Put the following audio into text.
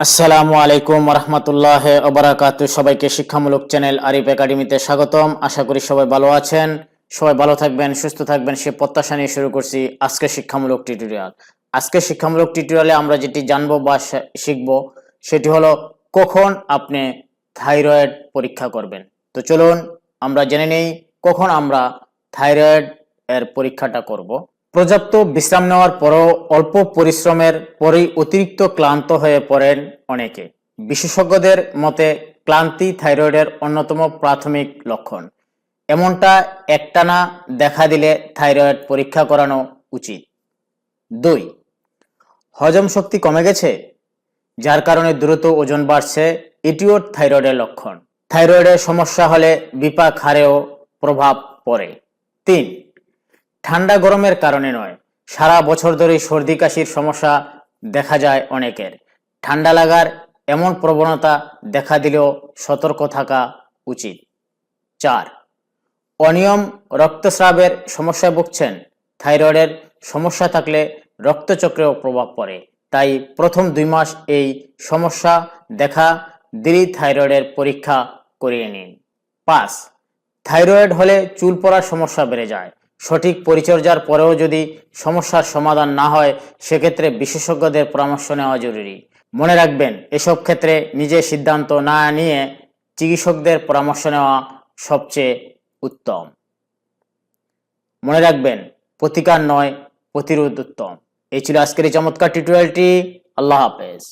আসসালামু আলাইকুম রহমতুল্লাহ ওবরাকাতু। সবাইকে শিক্ষামূলক চ্যানেল আরিফ একাডেমিতে স্বাগতম। আশা করি সবাই ভালো আছেন। সবাই ভালো থাকবেন, সুস্থ থাকবেন, সে প্রত্যাশা নিয়ে শুরু করছি আজকে শিক্ষামূলক টিউটোরিয়াল। আজকে শিক্ষামূলক টিউটোরিয়ালে আমরা যেটি জানব বা শিখব, সেটি হলো কখন আপনি থাইরয়েড পরীক্ষা করবেন। তো চলুন আমরা জেনে নেই কখন আমরা থাইরয়েড এর পরীক্ষাটা করব। পর্যাপ্ত বিশ্রাম নেওয়ার পরও অল্প পরিশ্রমের পরেই অতিরিক্ত ক্লান্ত হয়ে পড়েন অনেকে। বিশেষজ্ঞদের মতে, ক্লান্তি থাইরয়েডের অন্যতম প্রাথমিক লক্ষণ। এমনটা একটানা দেখা দিলে থাইরয়েড পরীক্ষা করানো উচিত। দুই, হজম শক্তি কমে গেছে, যার কারণে দ্রুত ওজন বাড়ছে, এটিও থাইরয়েডের লক্ষণ। থাইরয়েডের সমস্যা হলে বিপাক হারেও প্রভাব পড়ে। তিন ঠান্ডা গরমের কারণে নয়। সারা বছর ধরে সর্দি, কাশির সমস্যা দেখা যায় অনেকের। ঠান্ডা লাগার এমন প্রবণতা দেখা দিলেও সতর্ক থাকা উচিত। চার, অনিয়ম রক্তস্রাবের সমস্যায় ভুগছেন। থাইরয়েডের সমস্যা থাকলে রক্তচক্রেও প্রভাব পড়ে। তাই প্রথম দুই মাস এই সমস্যা দেখা দিলেই থাইরয়েডের পরীক্ষা করিয়ে নিন। পাঁচ, থাইরয়েড হলে চুল পড়ার সমস্যা বেড়ে যায়। সঠিক পরিচর্যার পরেও যদি সমস্যার সমাধান না হয়, সেক্ষেত্রে বিশেষজ্ঞদের পরামর্শ নেওয়া জরুরি। মনে রাখবেন, এসব ক্ষেত্রে নিজে সিদ্ধান্ত না নিয়ে চিকিৎসকদের পরামর্শ নেওয়া সবচেয়ে উত্তম। মনে রাখবেন, প্রতিকার নয়, প্রতিরোধ উত্তম। এই ছিল আজকের এই চমৎকার টিউটোরিয়ালটি আল্লাহ হাফেজ।